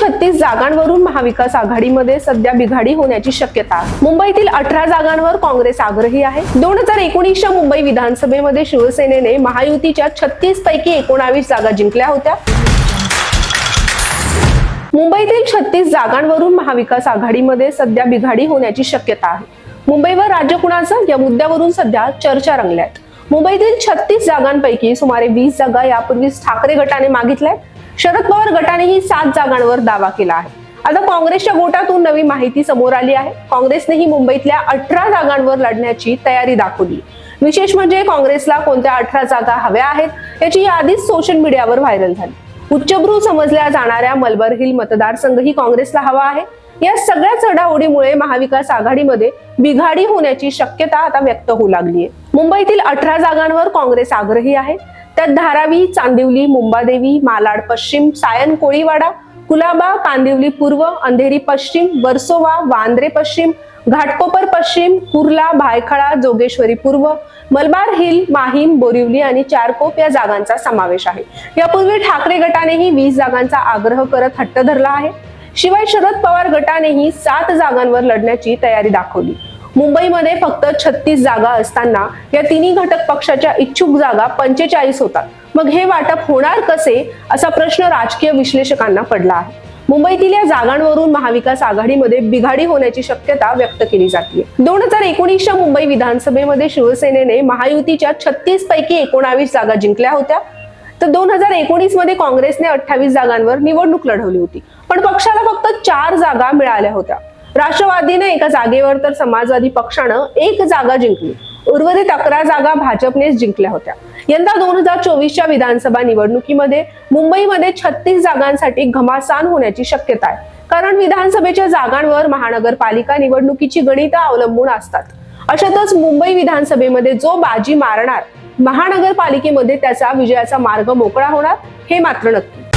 छत्तीस जागांवरून महाविकास आघाडीमध्ये सध्या बिघाडी होण्याची शक्यता. मुंबईतील अठरा जागांवर काँग्रेस आग्रही आहे. दोन हजार एकोणीसच्या मुंबई विधानसभेमध्ये शिवसेनेने महायुतीच्या छत्तीस पैकी एकोणावीस जागा जिंकल्या होत्या. मुंबईतील छत्तीस जागांवरून महाविकास आघाडीमध्ये सध्या बिघाडी होण्याची शक्यता आहे. मुंबईवर राज्य कुणाचं? या मुद्द्यावरून सध्या चर्चा रंगल्या मुंबईतील छत्तीस जागांपैकी सुमारे वीस जागा यापूर्वीच ठाकरे गटाने मागितल्या आहेत. शरद पवार गटानेही सात जागांवर दावा केला आहे. आता काँग्रेसच्या गोटातून नवी माहिती समोर आली आहे. काँग्रेसनेही मुंबईतल्या अठरा जागांवर लढण्याची तयारी दाखवली. विशेष म्हणजे काँग्रेसला कोणत्या अठरा जागा हव्या आहेत याची यादीच सोशल मीडियावर व्हायरल झाली. उच्चभ्रू समजल्या जाणाऱ्या मलबार हिल मतदारसंघही काँग्रेसला हवा आहे. या सगळ्या चढाओढीमुळे महाविकास आघाडीमध्ये बिघाडी होण्याची शक्यता आता व्यक्त होऊ लागली आहे. मुंबईतील अठरा जागांवर काँग्रेस आग्रही आहे. त्यात धारावी चांदिवली मुंबादेवी मालाड पश्चिम सायन कोळीवाडा कुलाबा कांदिवली पूर्व अंधेरी पश्चिम वर्सोवा वांद्रे पश्चिम घाटकोपर पश्चिम कुर्ला भायखळा जोगेश्वरी पूर्व मलबार हिल माहीम बोरिवली आणि चारकोप या जागांचा समावेश आहे. यापूर्वी ठाकरे गटानेही वीस जागांचा आग्रह करत हट्ट धरला आहे. शिवाय शरद पवार गटानेही सात जागांवर लढण्याची तयारी दाखवली. मुंबईमध्ये फक्त छत्तीस जागा असताना या तिन्ही घटक पक्षाच्या इच्छुक जागा पंचेचाळीस होतात. मग हे वाटप होणार कसे? असा प्रश्न राजकीय विश्लेषकांना पडला आहे. मुंबईतील या जागांवरून महाविकास आघाडीमध्ये बिघाडी होण्याची शक्यता व्यक्त केली जाते दोन हजार एकोणीसच्या मुंबई विधानसभेमध्ये शिवसेनेने महायुतीच्या छत्तीस पैकी एकोणावीस जागा जिंकल्या होत्या. तर दोन हजार एकोणीसमध्ये काँग्रेसने अठ्ठावीस जागांवर निवडणूक लढवली होती. पण पक्षाला फक्त चार जागा मिळाल्या होत्या. राष्ट्रवादीने एका जागेवर तर समाजवादी पक्षानं एक जागा जिंकली. उर्वरित अकरा जागा भाजपनेच जिंकल्या होत्या. यंदा दोन हजार चोवीसच्या विधानसभा निवडणुकीमध्ये मुंबईमध्ये छत्तीस जागांसाठी घमासान होण्याची शक्यता आहे. कारण विधानसभेच्या जागांवर महानगरपालिका निवडणुकीची गणितं अवलंबून असतात. अशातच मुंबई विधानसभेमध्ये जो बाजी मारणार महानगरपालिकेमध्ये त्याचा विजयाचा मार्ग मोकळा होणार हे मात्र नक्की.